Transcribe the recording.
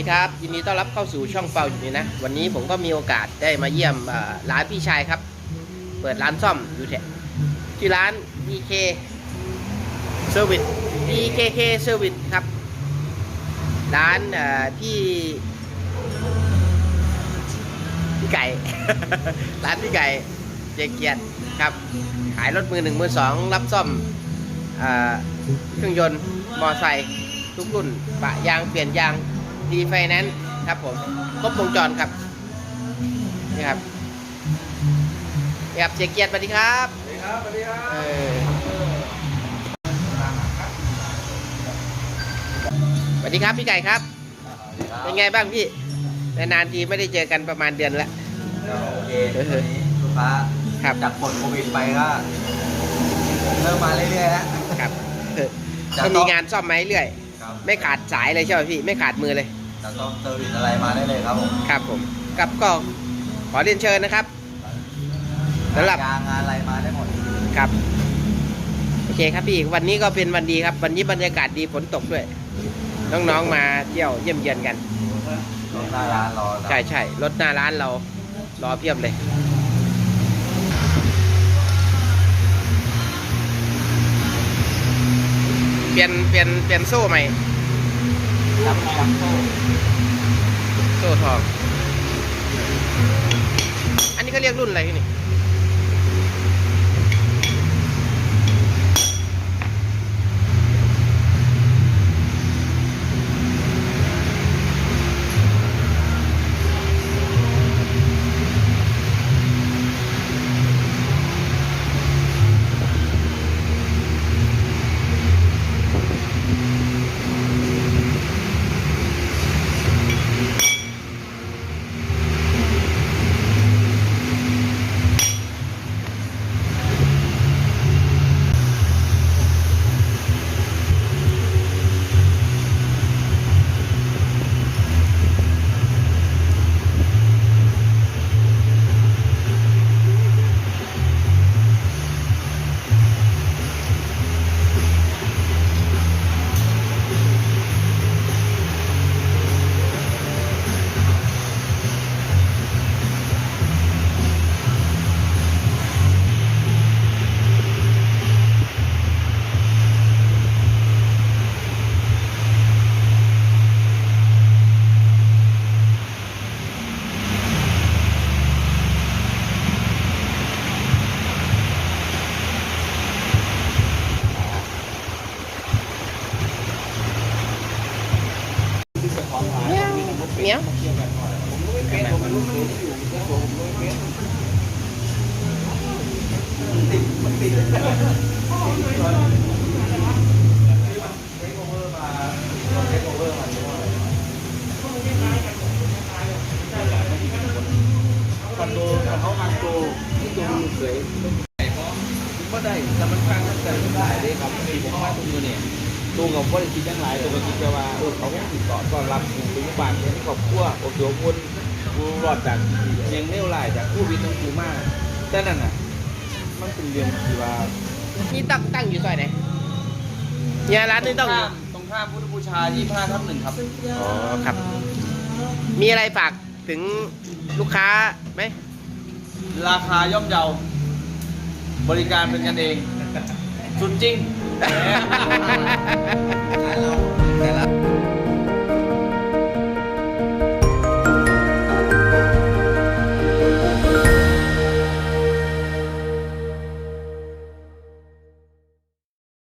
ดีครับยินดีต้อนรับเข้าสู่ช่องเปาอยู่นี่นะ วันนี้ผมก็มีโอกาสได้มาเยี่ยมร้านพี่ชายครับ เปิดร้านซ่อมอยู่แถวที่ร้าน DK Service DKK Service ครับ ร้านพี่พี่ไก่ ร้านพี่ไก่เจเกียรติครับ ขายรถมือหนึ่งมือสองรับซ่อมเอ่อเครื่องยนต์มอไซค์ทุกรุ่นปะยางเปลี่ยนยาง ดีไฟแนนซ์ครับผมครบวงจรครับนี่ครับนี่ครับเจเกียรติสวัสดีครับสวัสดีครับสวัสดีครับเออสวัสดีครับพี่ไก่ครับ เป็นไงบ้างพี่นานๆทีไม่ได้เจอกันประมาณเดือนละก็โอเคตอนนี้ลูกค้าครับจากผลโควิดไปก็เริ่มมาเรื่อยๆแล้วครับเออจะก็ต้มีองงานซ่อมไหมาให้เรื่อยครับไม่ขาดสายเลยใช่ไหมพี่ ไม่ขาดมือเลย จะต้องเซอร์วิสอะไรมาได้เลยครับผมครับผมครับก็ขอเรียนเชิญนะครับสำหรับงานงานอะไรมาได้หมดครับโอเคครับพี่วันนี้ก็เป็นวันดีครับ วันนี้บรรยากาศดีฝนตกด้วย น้องๆมาเที่ยวเยี่ยมเยียนกันรถหน้าร้านรอใช่ใช่รถหน้าร้านเรารอเพียบเลยเปลี่ยนเปลี่ยนเปลี่ยนโซ่ใหม่ จับจับโซ่โซ่ทอง อันนี้เขาเรียกรุ่นอะไรพี่นี่ เมียคอนโดเขาอันโตที่ตัวมือเสยก็ได้แต่มันฟังกันแต่ไม่ได้เลยครับที่ผมมาตรงนี้เนี่ย ตัวกับว่าคิดยังไงตัวกับคิดจะว่าเออเขาติดต่อต้อนรับกูเป็นบ้านเป็นครอบครัวโอ้โหคนกูรอดจากยังเลี้ยวไหลจากผู้วิทย์ต้องกูมากแต่นั่นน่ะ มันเป็นเรื่องที่ว่านี่ตั้งตั้งอยู่ซอยไหนเนี่ยร้านนี้ต้องอยู่ตรงข้ามพุทธบูชา25ทับหนึ่งครับอ๋อครับ มีอะไรฝากถึงลูกค้าไหมราคาย่อมเยา บริการเป็นกันเอง สุดจริง ha